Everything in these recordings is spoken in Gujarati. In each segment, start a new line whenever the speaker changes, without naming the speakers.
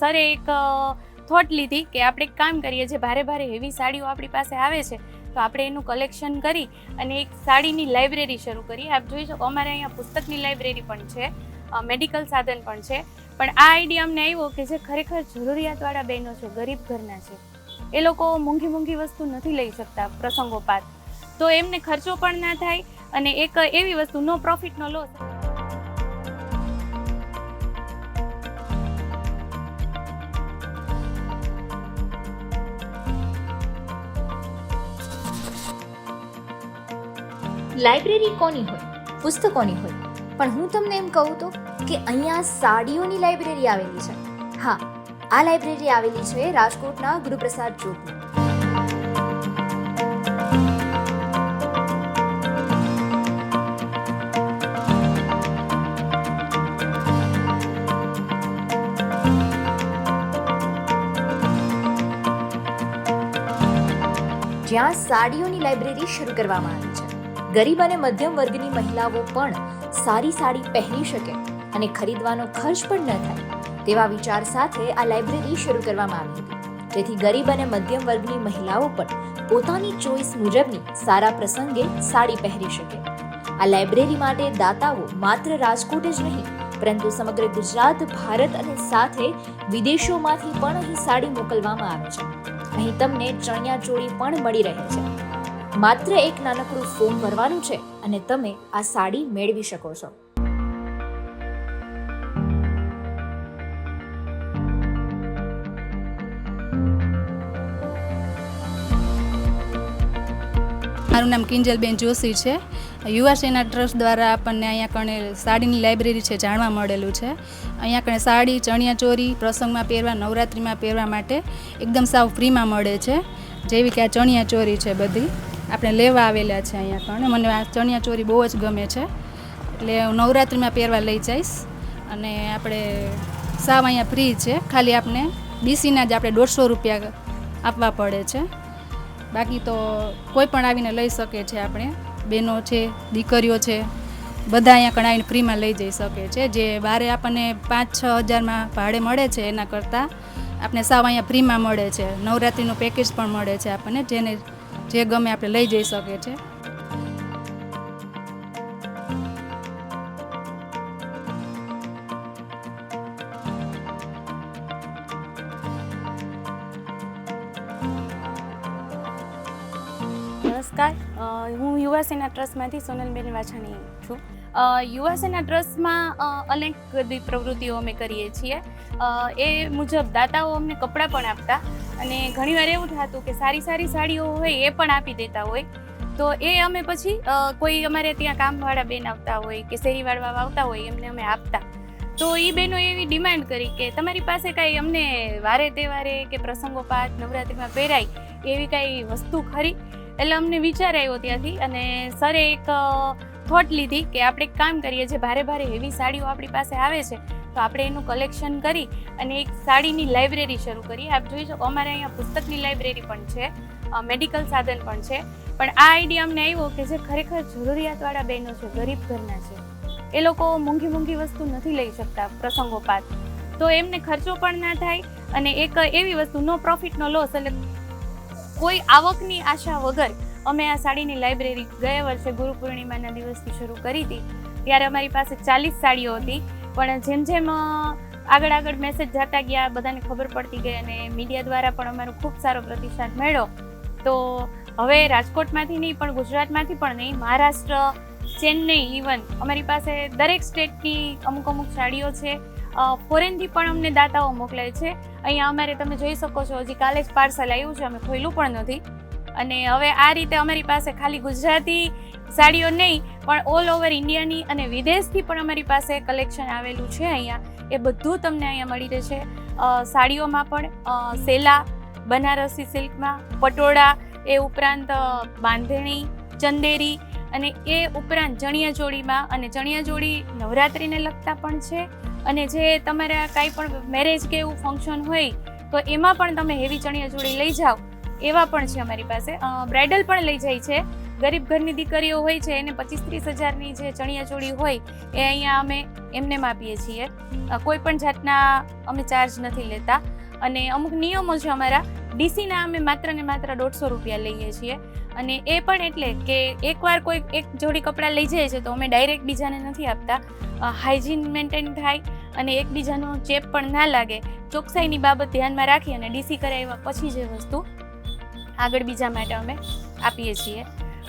સરે એક થોટ લીધી કે આપણે એક કામ કરીએ, જે ભારે ભારે હેવી સાડીઓ આપણી પાસે આવે છે, તો આપણે એનું કલેક્શન કરી અને એક સાડીની લાઇબ્રેરી શરૂ કરી. આપ જોઈ શકો અમારે અહીંયા પુસ્તકની લાઇબ્રેરી પણ છે મેડિકલ સાધન પણ છે. પણ આ આઈડિયા અમને આવ્યો કે જે ખરેખર જરૂરિયાતવાળા બહેનો છે, ગરીબ ઘરના છે, એ લોકો મોંઘી મોંઘી વસ્તુ નથી લઈ શકતા પ્રસંગોપાત. તો એમને ખર્ચો પણ ના થાય અને એક એવી વસ્તુ no profit no loss
library કોની હોય? પુસ્તકોની હોય. પણ હું તમને એમ કહું તો કે અહીંયા સાડીઓની લાઇબ્રેરી આવેલી છે. હા, આ લાઇબ્રેરી આવેલી છે રાજકોટના ગુરુપ્રસાદ ચોકમાં જ્યાં સાડીઓની લાઇબ્રેરી શરૂ કરવામાં આવી છે. ગરીબ અને મધ્યમ વર્ગની મહિલાઓ પણ સારી સાડી પહેરી શકે અને ખરીદવાનો ખર્ચ પણ ન થાય, તેવા વિચાર સાથે આ લાઇબ્રેરી શરૂ કરવામાં આવી હતી. જેથી ગરીબ અને મધ્યમ વર્ગની મહિલાઓ પણ પોતાની ચોઈસ મુજબની સારા પ્રસંગે સાડી પહેરી શકે. આ લાઇબ્રેરી માટે દાતાઓ માત્ર રાજકોટ જ નહીં, પરંતુ સમગ્ર ગુજરાત, ભારત અને સાથે વિદેશોમાંથી પણ અહીં સાડી મોકલવામાં આવે છે. અહીં તમને ચણિયા ચોળી પણ મળી રહે છે. માત્ર એક નાનકડું ફોર્મ ભરવાનું છે અને તમે આ સાડી મેળવી શકો છો.
મારું નામ કિંજલબેન જોશી છે. યુવા સેના ટ્રસ્ટ દ્વારા આપણને અહીંયા કણે સાડીની લાઇબ્રેરી છે, જાણવા મળેલું છે. અહીંયા કણે સાડી ચણિયાચોરી પ્રસંગમાં પહેરવા, નવરાત્રિમાં પહેરવા માટે એકદમ સાવ ફ્રીમાં મળે છે. જેવી કે આ ચણિયાચોરી છે બધી. આપણે લેવા આવેલા છે અહીંયા પણ. મને આ ચણિયાચોરી બહુ જ ગમે છે. એટલે હું નવરાત્રિમાં પહેરવા લઈ જઈશ. અને આપણે સાવ અહીંયા ફ્રી છે. ખાલી આપણે ડીસીના જ આપણે દોઢસો રૂપિયા આપવા પડે છે. બાકી તો કોઈ પણ આવીને લઈ શકે છે આપણે. બહેનો છે, દીકરીઓ છે, બધા અહીંયા કણ આવીને ફ્રીમાં લઈ જઈ શકે છે. જે બારે આપણને પાંચ છ હજારમાં ભાડે મળે છે એના કરતાં આપણે સાવ અહીંયા ફ્રીમાં મળે છે. નવરાત્રિનું પેકેજ પણ મળે છે આપણને, જેને જે ગમે આપણે લઈ જઈ શકે છે
નમસ્કાર. હું યુવા સેના ટ્રસ્ટમાંથી સોનલબેન વાછાણી છું. અ, યુવા ટ્રસ્ટમાં અનેક બધી પ્રવૃત્તિઓ અમે કરીએ છીએ. એ મુજબ દાતાઓ અમને કપડાં પણ આપતા અને ઘણીવાર એવું થતું કે સારી સારી સાડીઓ હોય એ પણ આપી દેતા હોય. તો એ અમે પછી કોઈ અમારે ત્યાં કામવાળા બેન આવતા હોય કે શેરીવાળા આવતા હોય એમને અમે આપતા. તો એ બેનો એવી ડિમાન્ડ કરી કે તમારી પાસે કાંઈ અમને વારે તહેવારે કે પ્રસંગોપાત નવરાત્રિમાં પહેરાય એવી કાંઈ વસ્તુ ખરી? એટલે અમને વિચાર આવ્યો ત્યાંથી અને સરે એક થોટ લીધી કે આપણે કામ કરીએ, જે ભારે ભારે હેવી સાડીઓ આપણી પાસે આવે છે, તો આપણે એનું કલેક્શન કરી અને એક સાડીની લાઇબ્રેરી શરૂ કરી. આપ જોઈ શકો, અમારે અહીંયા પુસ્તકની લાઇબ્રેરી પણ છે મેડિકલ સાધન પણ છે. પણ આ આઈડિયા અમને આવ્યો કે જે ખરેખર જરૂરિયાતવાળા બહેનો છે, ગરીબ ઘરના છે, એ લોકો મોંઘી મોંઘી વસ્તુ નથી લઈ શકતા પ્રસંગોપાત તો એમને ખર્ચો પણ ના થાય અને એક એવી વસ્તુ નો પ્રોફિટ નો લોસ એટલે કોઈ આવકની આશા વગર અમે આ સાડીની લાઇબ્રેરી ગયા વર્ષે ગુરુ પૂર્ણિમાના દિવસથી શરૂ કરી હતી. ત્યારે અમારી પાસે ચાલીસ સાડીઓ હતી. પણ જેમ જેમ આગળ આગળ મેસેજ જતા ગયા, બધાને ખબર પડતી ગઈ અને મીડિયા દ્વારા પણ અમારો ખૂબ સારો પ્રતિસાદ મળ્યો. તો હવે રાજકોટમાંથી નહીં, પણ ગુજરાતમાંથી પણ નહીં, મહારાષ્ટ્ર, ચેન્નઈ ઇવન અમારી પાસે દરેક સ્ટેટની અમુક અમુક સાડીઓ છે. ફોરેનથી પણ અમને દાતાઓ મોકલે છે. અહીંયા અમારે તમે જોઈ શકો છો, હજી કાલે જ પાર્સલ આવ્યું છે, અમે ખોલ્યું પણ નથી. અને હવે આ રીતે અમારી પાસે ખાલી ગુજરાતી સાડીઓ નહીં, પણ ઓલ ઓવર ઇન્ડિયાની અને વિદેશથી પણ અમારી પાસે કલેક્શન આવેલું છે અહીંયા. એ બધું તમને અહીંયા મળી રહેશે. સાડીઓમાં પણ સેલા, બનારસી સિલ્કમાં, પટોળા, એ ઉપરાંત બાંધણી, ચંદેરી અને એ ઉપરાંત ચણિયાચોળીમાં અને ચણિયાચોળી નવરાત્રિને લગતા પણ છે. અને જે તમારા કાંઈ પણ મેરેજ કે એવું ફંક્શન હોય, તો એમાં પણ તમે હેવી ચણિયાચોળી લઈ જાઓ. એવા પણ છે અમારી પાસે. બ્રાઇડલ પણ લઈ જાય છે. ગરીબ ઘરની દીકરીઓ હોય છે, એને પચીસ ત્રીસ હજારની જે ચણિયાચોળી હોય, એ અહીંયા અમે એમને આપીએ છીએ. કોઈ પણ જાતના અમે ચાર્જ નથી લેતા. અને અમુક નિયમો છે અમારા. ડીસીના અમે માત્ર ને માત્ર દોઢસો રૂપિયા લઈએ છીએ. અને એ પણ એટલે કે એકવાર કોઈ એક જોડી કપડાં લઈ જાય છે, તો અમે ડાયરેક્ટ બીજાને નથી આપતા. હાઇજીન મેન્ટેન થાય અને એકબીજાનો ચેપ પણ ના લાગે. ચોકસાઈની બાબત ધ્યાનમાં રાખી અને ડીસી કરાવ્યા પછી જે વસ્તુ આગળ બીજા માટે અમે આપીએ છીએ.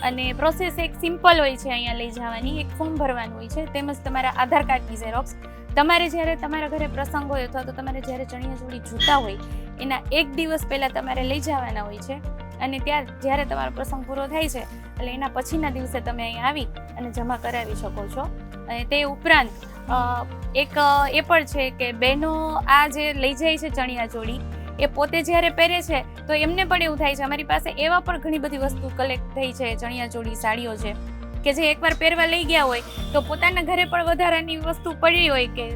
અને પ્રોસેસ એક સિમ્પલ હોય છે અહીંયા લઈ જવાની, એક ફોર્મ ભરવાનું હોય છે. તેમજ તમારા આધાર કાર્ડની ઝેરોક્સ તમારે જ્યારે તમારા ઘરે પ્રસંગ હોય અથવા તો તમારે જ્યારે ચણિયાચોળી જૂતા હોય, એના એક દિવસ પહેલાં તમારે લઈ જવાના હોય છે. અને ત્યાં જ્યારે તમારો પ્રસંગ પૂરો થાય છે, એટલે એના પછીના દિવસે તમે અહીંયા આવી અને જમા કરાવી શકો છો. અને તે ઉપરાંત એક એ પણ છે કે બહેનો આ જે લઈ જાય છે ચણિયાચોળી એ પોતે જ્યારે પહેરે છે, તો એમને પણ એવું થાય છે. અમારી પાસે એવા પણ ઘણી બધી વસ્તુ કલેક્ટ થઈ છે ચણિયાચોળી સાડીઓ છે, કે જે એકવાર પહેરવા લઈ ગયા હોય, તો પોતાના ઘરે પણ વધારાની વસ્તુ પડી હોય કે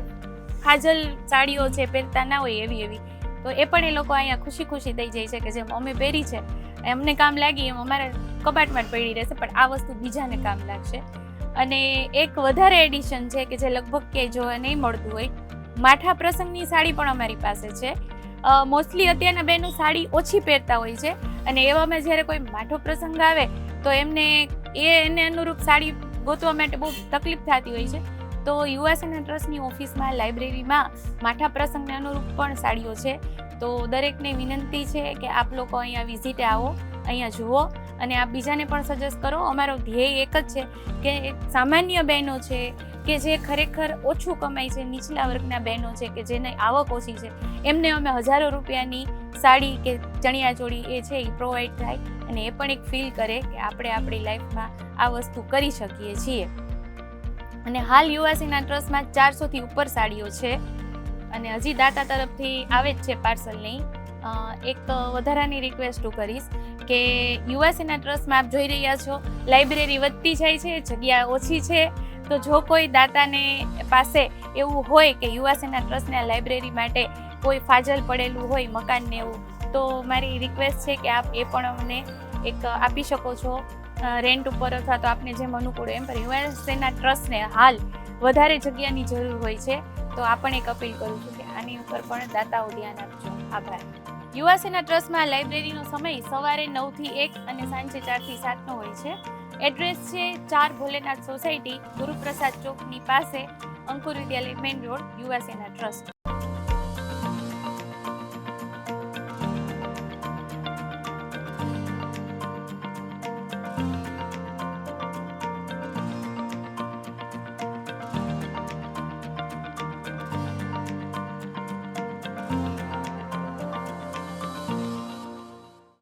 ખાજલ સાડીઓ છે, પહેરતા ના હોય એવી એવી. તો એ પણ એ લોકો અહીંયા ખુશી ખુશી થઈ જાય છે કે જેમ અમે પહેરી છે, એમને કામ લાગી, એમ અમારા કબાટમાં જ પડી રહેશે, પણ આ વસ્તુ બીજાને કામ લાગશે. અને એક વધારે એડિશન છે કે જે લગભગ ક્યાંય જોવા નહીં મળતું હોય, માઠા પ્રસંગની સાડી પણ અમારી પાસે છે. મોસ્ટલી અત્યારના બહેનો સાડી ઓછી પહેરતા હોય છે. અને એવામાં જ્યારે કોઈ માઠો પ્રસંગ આવે, તો એમને, એ એને અનુરૂપ સાડી ગોતવા માટે બહુ તકલીફ થતી હોય છે. તો યુવાસેના ટ્રસ્ટની ઓફિસમાં, લાઇબ્રેરીમાં માઠા પ્રસંગને અનુરૂપ પણ સાડીઓ છે. તો દરેકને વિનંતી છે કે આપ લોકો અહીંયા વિઝિટે આવો, અહીંયા જુઓ અને આપ બીજાને પણ સજેસ્ટ કરો. અમારો ધ્યેય એક જ છે કે સામાન્ય બહેનો છે કે જે ખરેખર ઓછું કમાય છે, નીચલા વર્ગના બહેનો છે કે જેને આવક ઓછી છે, એમને અમે હજારો રૂપિયાની સાડી કે ચણિયાચોળી એ છે એ પ્રોવાઈડ થાય અને એ પણ એક ફીલ કરે કે આપણે આપણી લાઈફમાં આ વસ્તુ કરી શકીએ છીએ. અને હાલ યુવાસીના ટ્રસ્ટમાં ચારસોથી ઉપર સાડીઓ છે અને હજી દાતા તરફથી આવે જ છે પાર્સલની એક વધારાની રિક્વેસ્ટ હું કરીશ કે યુવાસીના ટ્રસ્ટમાં આપ જોઈ રહ્યા છો લાઇબ્રેરી વધતી જાય છે, જગ્યા ઓછી છે તો જો કોઈ દાતાને પાસે એવું હોય કે યુવાસેના ટ્રસ્ટના લાઇબ્રેરી માટે કોઈ ફાજલ પડેલું હોય મકાનને એવું, તો મારી રિક્વેસ્ટ છે કે આપ એ પણ અમને એક આપી શકો છો રેન્ટ ઉપર અથવા તો આપને જેમ અનુકૂળ એમ. પર યુવાસેના ટ્રસ્ટને હાલ વધારે જગ્યાની જરૂર હોય છે, તો આ પણ એક અપીલ કરું છું કે આની ઉપર પણ દાતાઓ ધ્યાન આપજો. આભાર. યુવાસેના ટ્રસ્ટમાં લાઇબ્રેરીનો સમય સવારે નવથી એક અને સાંજે ચારથી સાતનો હોય છે. એડ્રેસ છે ચાર ભોલેનાથ સોસાયટી ગુરુપ્રસાદ ચોકની પાસે Ankur Vidyalaya main road Yuvasena trust.